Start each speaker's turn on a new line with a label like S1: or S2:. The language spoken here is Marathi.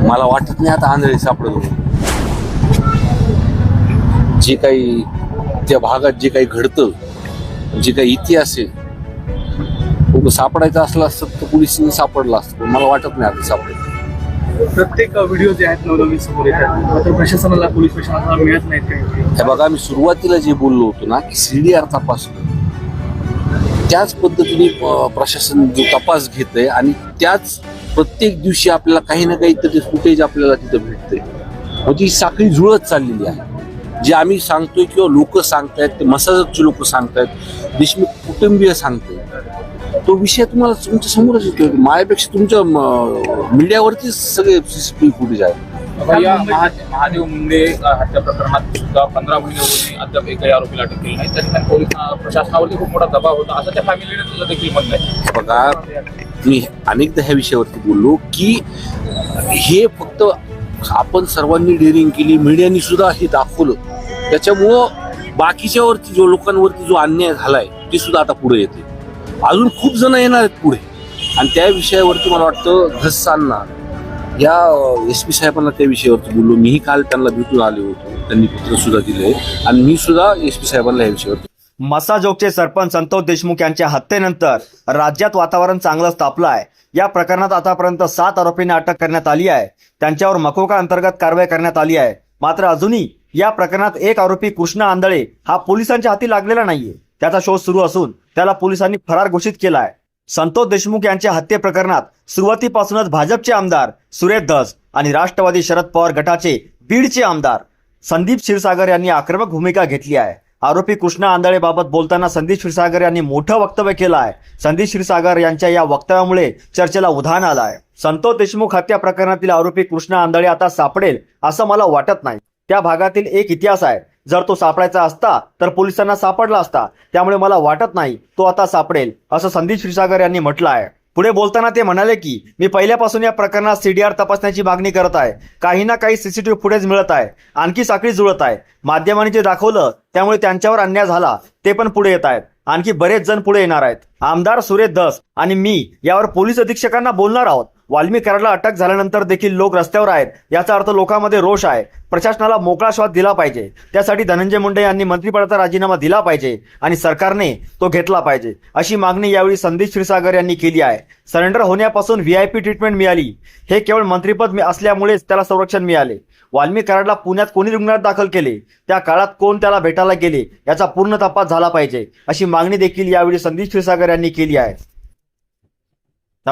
S1: मला वाटत नाही आता आंधळे सापडत. जे काही त्या भागात जे काही घडतं जे काही इतिहास आहे सापडायचं असलं असतं तर पोलिसांनी सापडलं असतं. मला वाटत नाही आता सापडेल.
S2: प्रत्येक व्हिडिओ जे आहेत नवनवीन समोर येतात. प्रशासनाला पोलीस प्रशासनाला मिळत नाहीत काही
S1: हे बघा मी सुरुवातीला जे बोललो होतो ना की सीडीआर तपासणं. त्याच पद्धतीने प्रशासन जो तपास घेत आहे आणि त्याच प्रत्येक दिवशी आपल्याला काही ना काही तरी फुटेज आपल्याला तिथं भेटते म्हणजे ही साखळी जुळत चाललेली आहे. जे आम्ही सांगतोय किंवा लोक सांगतायत ते मसाजचे लोक सांगतायत देशमुख कुटुंबीय सांगतायत तो विषय तुम्हाला तुमच्या समोरच येतोय. माझ्यापेक्षा तुमच्या मीडियावरतीच सगळे सीसीटीव्ही फुटेज आहे
S3: या महा- महादेव मुंडे हत्या प्रकरणात सुद्धा पंधरा महिने अद्याप एकही आरोपीला अटक केली नाही त्या ठिकाणी पोलीस प्रशासनावरती खूप मोठा दबाव होता. असं त्या फॅमिलीने देखील म्हणत आहे
S1: बघा मी अनेकदा ह्या विषयावरती बोललो की हे फक्त आपण सर्वांनी डेअरिंग केली मीडियानी सुद्धा हे दाखवलं. त्याच्यामुळं बाकीच्यावरती जो लोकांवरती जो अन्याय झालाय ते सुद्धा आता पुढे येते अजून खूप जण येणार आहेत पुढे. आणि त्या विषयावरती मला वाटतं घसांना या एस पी साहेबांना त्या विषयावरती बोललो. मीही काल त्यांना भेटून आले होतो. त्यांनी पत्र सुद्धा दिले आणि मी सुद्धा एस पी साहेबांना या विषयावरती
S4: मसाजोगचे सरपंच संतोष देशमुख यांच्या हत्येनंतर राज्यात वातावरण चांगलंच तापलं आहे या प्रकरणात आतापर्यंत सात आरोपींना अटक करण्यात आली आहे. त्यांच्यावर मकोका अंतर्गत कारवाई करण्यात आली आहे. मात्र अजूनही या प्रकरणात एक आरोपी कृष्णा आंधळे हा पोलिसांच्या हाती लागलेला नाहीये. त्याचा शोध सुरू असून त्याला पोलिसांनी फरार घोषित केला आहे संतोष देशमुख यांच्या हत्ये प्रकरणात सुरुवातीपासूनच भाजपचे आमदार सुरेश धस आणि राष्ट्रवादी शरद पवार गटाचे बीडचे आमदार संदीप क्षीरसागर यांनी आक्रमक भूमिका घेतली आहे. आरोपी कृष्णा आंधळेबाबत बोलताना संदीप क्षीरसागर यांनी मोठं वक्तव्य केलं आहे संदीप क्षीरसागर यांच्या या वक्तव्यामुळे चर्चेला उधाण आलं आहे संतोष देशमुख हत्या प्रकरणातील आरोपी कृष्णा आंधळे आता सापडेल असं मला वाटत नाही. त्या भागातील एक इतिहास आहे. जर तो सापडायचा असता तर पोलिसांना सापडला असता त्यामुळे मला वाटत नाही तो आता सापडेल असं संदीप क्षीरसागर यांनी म्हटलं आहे पुढे बोलताना ते म्हणाले की मी पहिल्यापासून या प्रकरणात सीडीआर तपासण्याची मागणी करत आहे. काही ना काही सीसीटीव्ही फुटेज मिळत आहे. आणखी साखळी जुळत आहे. माध्यमांनी जे दाखवलं त्यामुळे त्यांच्यावर अन्याय झाला. ते पण पुढे येत आहेत. आणखी बरेच जण पुढे येणार आहेत. आमदार सुरेश दस आणि मी यावर पोलीस अधीक्षकांना बोलणार आहोत. वाल्मीकराला अटक झाल्यानंतर देखील लोक रस्त्यावर आहेत. याचा अर्थ लोकांमध्ये रोष आहे. प्रशासनाला मोकळा श्वास दिला पाहिजे. त्यासाठी धनंजय मुंडे यांनी मंत्रिपदाचा राजीनामा दिला पाहिजे आणि सरकारने तो घेतला पाहिजे. अशी मागणी यावेळी संदीप क्षीरसागर यांनी केली आहे. सरेंडर होण्यापासून व्ही आय पी ट्रीटमेंट मिळाली. हे केवळ मंत्रिपद मी- असल्यामुळेच त्याला संरक्षण मिळाले. वाल्मीकराडला पुण्यात कोणी रुग्णालयात दाखल केले? त्या काळात कोण त्याला भेटायला गेले? याचा पूर्ण तपास झाला पाहिजे. अशी मागणी देखील यावेळी संदीप क्षीरसागर यांनी केली आहे.